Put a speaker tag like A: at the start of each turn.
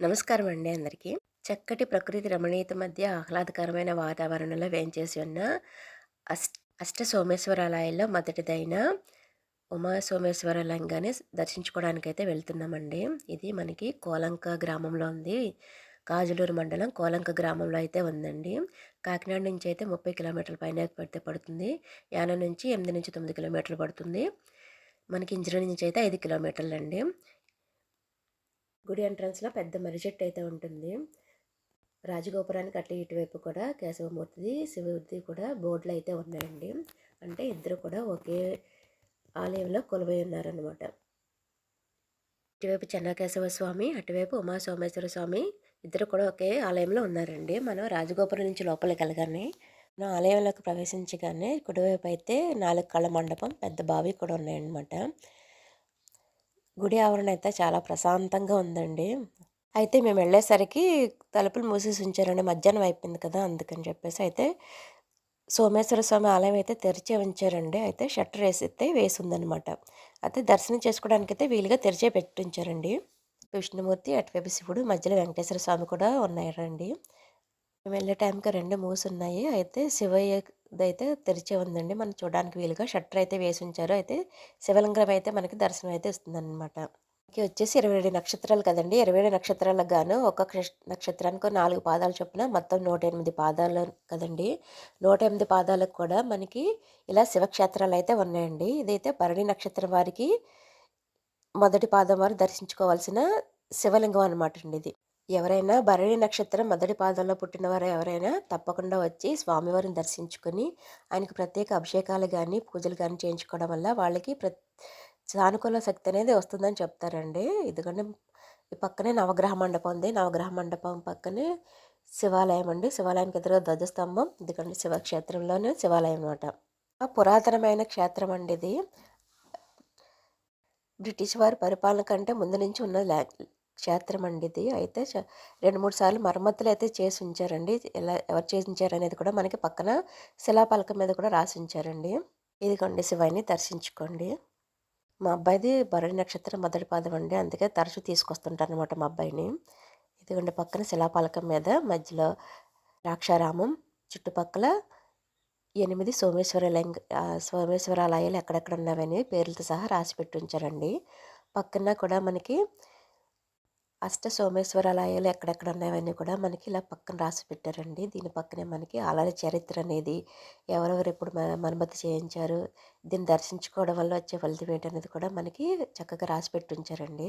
A: నమస్కారం అండి అందరికీ. చక్కటి ప్రకృతి రమణీయత మధ్య ఆహ్లాదకరమైన వాతావరణంలో వేంచేసి ఉన్న అష్ట అష్ట సోమేశ్వరాలయాల్లో మొదటిదైన ఉమా సోమేశ్వరాలయంగానే దర్శించుకోవడానికి అయితే వెళ్తున్నామండి. ఇది మనకి కోలంక గ్రామంలో ఉంది. కాజులూరు మండలం కోలంక గ్రామంలో అయితే ఉందండి. కాకినాడ నుంచి అయితే ముప్పై కిలోమీటర్ల పైన పడితే పడుతుంది. యానం నుంచి ఎనిమిది నుంచి తొమ్మిది కిలోమీటర్లు పడుతుంది. మనకి ఇంజనీర్ నుంచి అయితే ఐదు కిలోమీటర్లు అండి గుడి ఎంట్రన్స్లో పెద్ద మర్రి చెట్టు అయితే ఉంటుంది. రాజగోపురానికి అట్టి ఇటువైపు కూడా కేశవమూర్తిది శివుడిది కూడా బోర్డులు అయితే ఉన్నాయండి. అంటే ఇద్దరు కూడా ఒకే ఆలయంలో కొలువై ఉన్నారనమాట ఇటువైపు చెన్నకేశవ స్వామి అటువైపు ఉమా సోమేశ్వర స్వామి ఇద్దరు కూడా ఒకే ఆలయంలో ఉన్నారండి. మనం రాజగోపురం నుంచి లోపలికి వెళ్ళగానే మనం ఆలయంలోకి ప్రవేశించగానే కుడివైపు అయితే నాలుగు కళ్ళ మండపం పెద్ద బావి కూడా ఉన్నాయన్నమాట. గుడి ఆవరణ అయితే చాలా ప్రశాంతంగా ఉందండి. అయితే మేము వెళ్ళేసరికి తలుపులు మూసేసి ఉంచారండి. మధ్యాహ్నం అయిపోయింది కదా అందుకని చెప్పేసి అయితే సోమేశ్వర స్వామి ఆలయం అయితే తెరిచే ఉంచారండి. అయితే షట్టర్ వేసి అయితే వేసి ఉందనమాట అయితే దర్శనం చేసుకోవడానికి అయితే వీలుగా తెరిచే పెట్టించారండి. విష్ణుమూర్తి అటువైపు శివుడు మధ్యలో వెంకటేశ్వర స్వామి కూడా ఉన్నారండి. మేము వెళ్ళే టైంకి రెండు మూసున్నాయి. అయితే శివయ్య అయితే తెరిచే ఉందండి. మనం చూడడానికి వీలుగా షట్టర్ అయితే వేసి ఉంచారు. అయితే శివలింగం అయితే మనకి దర్శనం అయితే ఇస్తుందన్నమాట. వచ్చేసి ఇరవై ఏడు నక్షత్రాలు కదండి. ఇరవై ఏడు నక్షత్రాలకు గాను ఒక్కొక్క నక్షత్రానికి నాలుగు పాదాలు చొప్పున మొత్తం నూట ఎనిమిది పాదాలు కదండి. నూట ఎనిమిది పాదాలకు కూడా మనకి ఇలా శివక్షేత్రాలు అయితే ఉన్నాయండి. ఇదైతే భరణి నక్షత్రం వారికి మొదటి పాదం వారు దర్శించుకోవాల్సిన శివలింగం అనమాట అండి ఇది. ఎవరైనా భరణి నక్షత్రం మొదటి పాదంలో పుట్టినవారు ఎవరైనా తప్పకుండా వచ్చి స్వామివారిని దర్శించుకొని ఆయనకు ప్రత్యేక అభిషేకాలు కానీ పూజలు కానీ చేయించుకోవడం వల్ల వాళ్ళకి ప్ర సానుకూల శక్తి అనేది వస్తుందని చెప్తారండి. ఎందుకంటే ఈ పక్కనే నవగ్రహ మండపం ఉంది. నవగ్రహ మండపం పక్కనే శివాలయం అండి. శివాలయానికి ఎదురుగా ధ్వజస్తంభం. ఎందుకంటే శివక్షేత్రంలోనే శివాలయం అనమాట పురాతనమైన క్షేత్రం అండి ఇది. బ్రిటిష్ వారి పరిపాలన కంటే ముందు నుంచి ఉన్న క్షేత్రం అండి ఇది అయితే రెండు మూడు సార్లు మరమ్మతులు అయితే చేసి ఉంచారండి. ఎలా ఎవరు చేసించారు అనేది కూడా మనకి పక్కన శిలాపలకం మీద కూడా రాసి ఉంచారండి. ఇదిగోండి శివాయిని దర్శించుకోండి. మా అబ్బాయిది భరణి నక్షత్రం మొదటి పాదం అండి. అందుకే తరచూ తీసుకొస్తుంటారు అనమాట మా అబ్బాయిని. ఇదిగోండి పక్కన శిలాపలకం మీద మధ్యలో ద్రాక్షారామం చుట్టుపక్కల ఎనిమిది సోమేశ్వర లింగ సోమేశ్వరాలయాలు ఎక్కడెక్కడ ఉన్నావని పేర్లతో సహా రాసి పెట్టి ఉంచారండి. పక్కన కూడా మనకి అష్ట సోమేశ్వరాలయాలు ఎక్కడెక్కడ ఉన్నాయని కూడా మనకి ఇలా పక్కన రాసి పెట్టారండి. దీని పక్కనే మనకి ఆలయ చరిత్ర అనేది ఎవరెవరు ఎప్పుడు మనమతి చేయించారు దీన్ని దర్శించుకోవడం వల్ల వచ్చే ఫలితం ఏంటనేది కూడా మనకి చక్కగా రాసి పెట్టి ఉంచారండి